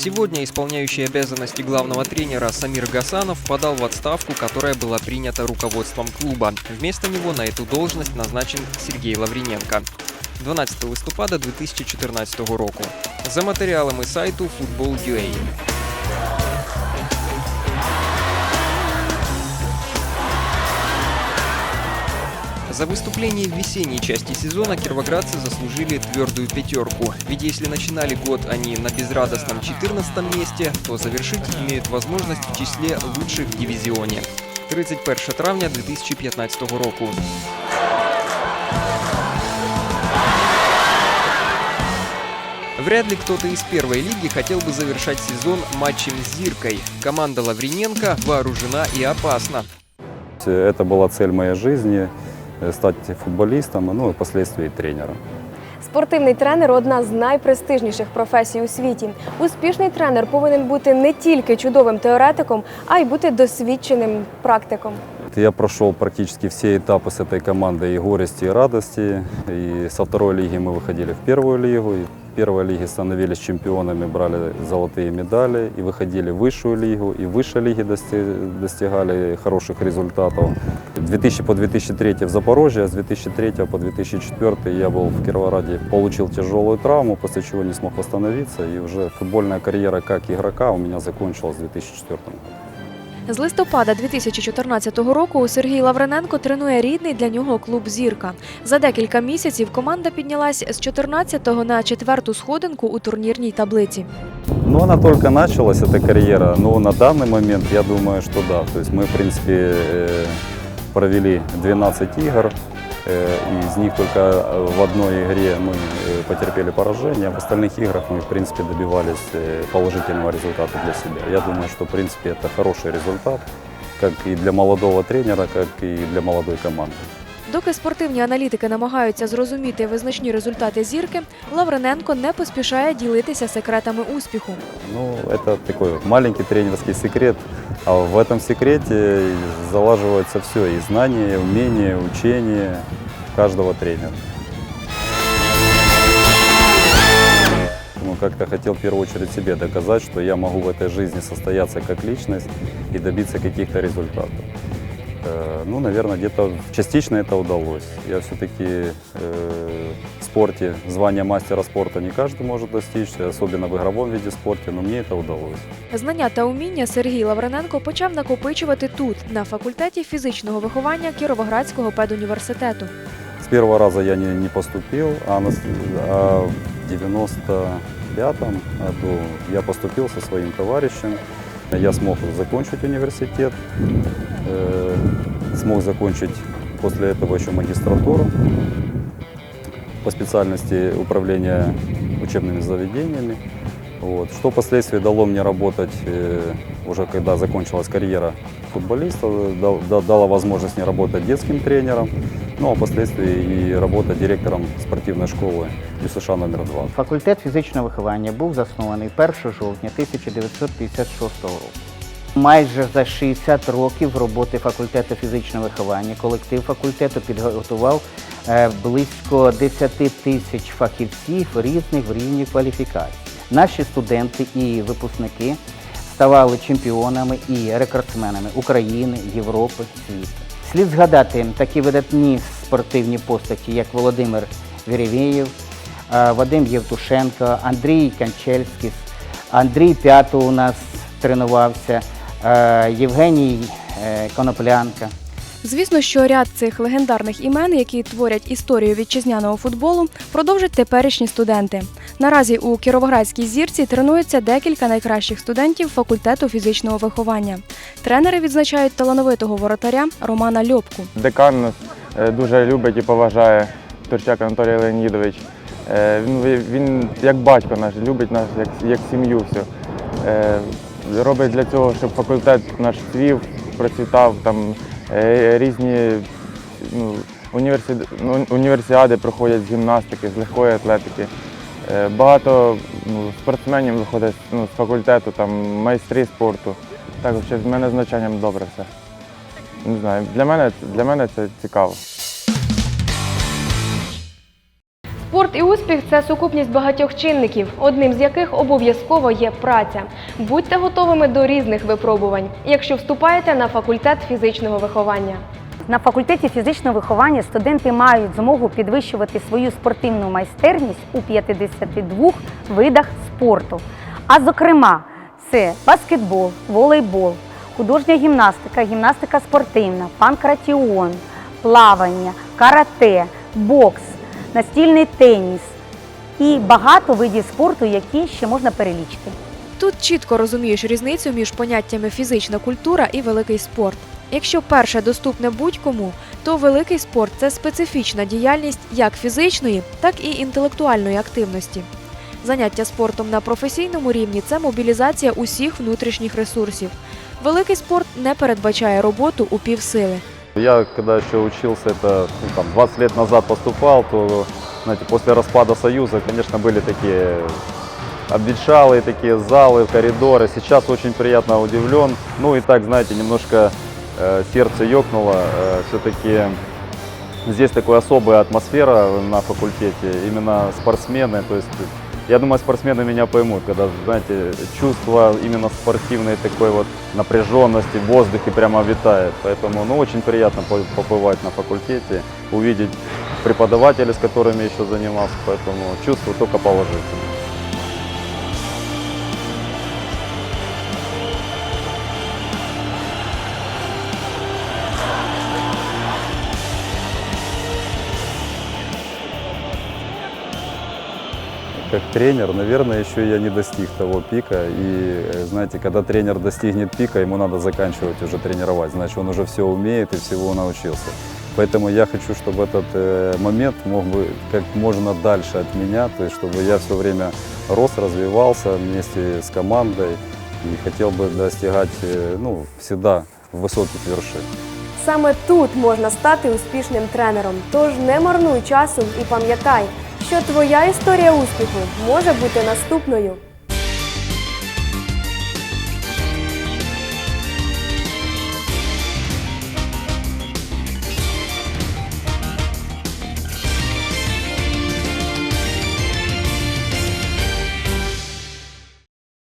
Сегодня исполняющий обязанности главного тренера Самир Гасанов подал в отставку, которая была принята руководством клуба. Вместо него на эту должность назначен Сергей Лавриненко. 12 листопада 2014 року. За матеріалами сайту Football.ua. За выступление в весенней части сезона кировоградцы заслужили твердую пятерку. Ведь если начинали год они на безрадостном 14 месте, то завершить имеют возможность в числе лучших в дивизионе. 31 травня 2015 року. Вряд ли кто-то из первой лиги хотел бы завершать сезон матчем с Зиркой. Команда Лавриненко вооружена и опасна. Это была цель моей жизни э, – футболістами, ну і впоследствии тренером. Спортивний тренер одна з найпрестижніших професій у світі. Успішний тренер повинен бути не тільки чудовим теоретиком, а й бути досвідченим практиком. Я прошел практически все этапы с этой командой и горести, и радости. И со второй лиги мы выходили в первую лигу. И в первой лиге становились чемпионами, брали золотые медали. И выходили в высшую лигу. И в высшей лиге дости- достигали хороших результатов. 2000 по 2003 в Запорожье, а с 2003 по 2004 я был в Кировограде. Получил тяжелую травму, после чего не смог восстановиться. И уже футбольная карьера как игрока у меня закончилась в 2004 году. З листопада 2014 року Сергій Лаврененко тренує рідний для нього клуб Зірка. За декілька місяців команда піднялась з 14-го на четверту сходинку у турнірній таблиці. Ну, она только началась, эта карьера, но на данный момент я думаю, что да. То есть мы, в принципе, э, провели 12 игр, э, и из них только э, в одной игре мы э, потерпели поражение, а в остальных играх мы, в принципе, добивались э, положительного результата для себя. Я думаю, что, в принципе, это хороший результат, как и для молодого тренера, как и для молодой команды. Доки спортивні аналітики намагаються зрозуміти визначні результати зірки, Лаврененко не поспішає ділитися секретами успіху. Ну, это такой вот маленький тренерский секрет. А в этом секрете залаживается все. И знания, и умения, учение каждого тренера. Ну, как-то хотел в первую очередь себе доказать, что я могу в этой жизни состояться как личность и добиться каких-то результатов. Э, Ну, наверное, где-то частично это удалось. Я все-таки э, спорте звание мастера спорта не каждый может достичь, особенно в игровом виде спорта, но мне это удалось. Знання та уміння Сергій Лаврененко почав накопичувати тут, на факультеті фізичного виховання Кіровоградського педуніверситету. С первого раза я не, не поступил, а, на с- а в 95-м году я поступил со своим товарищем. Я смог закончить университет, э, смог закончить после этого еще магистратуру по специальности управления учебными заведениями. Вот. Что впоследствии дало мне работать, э, уже когда закончилась карьера футболиста, дал- да- дало возможность мне работать детским тренером, ну а впоследствии и работать директором спортивной школы ЮСШ номер 2. Факультет фізичного виховання був заснований 1 жовтня 1956 року. Майже за 60 років роботи факультету фізичного виховання колектив факультету підготував е, близько 10 тисяч фахівців різних рівнів кваліфікації. Наші студенти і випускники ставали чемпіонами і рекордсменами України, Європи, світу. Слід згадати такі видатні спортивні постаті, як Володимир Вірєвєєв, е, Вадим Євтушенко, Андрій Канчельський, Андрій П'ято у нас тренувався, Євгеній е, Коноплянка. Звісно, що ряд цих легендарних імен, які творять історію вітчизняного футболу, продовжать теперішні студенти. Наразі у Кіровоградській зірці тренуються декілька найкращих студентів факультету фізичного виховання. Тренери відзначають талановитого воротаря Романа Льопку. Декан е, дуже любить і поважає Турчак Анатолій Леонідович. Е, Він, він як батько наш, любить нас як, як сім'ю всю. Робить для цього, щоб факультет наш цвів, процвітав, там е, різні ну, універсі... ну, універсіади проходять з гімнастики, з легкої атлетики. Е, Багато ну, спортсменів виходить ну, з факультету, там майстри спорту. Так, що з мене з навчанням добре все. Не знаю, для мене, для мене це цікаво. Спорт і успіх це сукупність багатьох чинників, одним з яких обов'язково є праця. Будьте готовими до різних випробувань, якщо вступаєте на факультет фізичного виховання. На факультеті фізичного виховання студенти мають змогу підвищувати свою спортивну майстерність у 52 видах спорту. А зокрема, це баскетбол, волейбол, художня гімнастика, гімнастика спортивна, панкратіон, плавання, карате, бокс, настільний теніс і багато видів спорту, які ще можна перелічити. Тут чітко розумієш різницю між поняттями фізична культура і великий спорт. Якщо перше доступне будь-кому, то великий спорт це специфічна діяльність як фізичної, так і інтелектуальної активності. Заняття спортом на професійному рівні це мобілізація усіх внутрішніх ресурсів. Великий спорт не передбачає роботу у півсили. Я когда еще учился, это ну, там, 20 лет назад поступал, то знаете, после распада Союза, конечно, были такие обветшалые такие залы, коридоры. Сейчас очень приятно удивлен. Ну и так, знаете, немножко э, сердце ёкнуло. Э, Все-таки здесь такая особая атмосфера на факультете. Именно спортсмены, то есть я думаю, спортсмены меня поймут, когда, знаете, чувство именно спортивной такой вот напряженности в воздухе прямо витает. Поэтому, ну, очень приятно по- побывать на факультете, увидеть преподавателей, с которыми еще занимался, поэтому чувствую только положительно. Как тренер, наверное, еще я не достиг того пика. И, э, знаете, когда тренер достигнет пика, ему надо заканчивать уже тренировать. Значит, он уже все умеет и всего научился. Поэтому я хочу, чтобы этот э, момент мог бы как можно дальше от меня, то есть чтобы я все время рос, развивался вместе с командой и хотел бы достигать э, ну, всегда высоких вершин. Саме тут можна стати успішним тренером. Тож не марнуй часу і пам'ятай, що твоя історія успіху може бути наступною.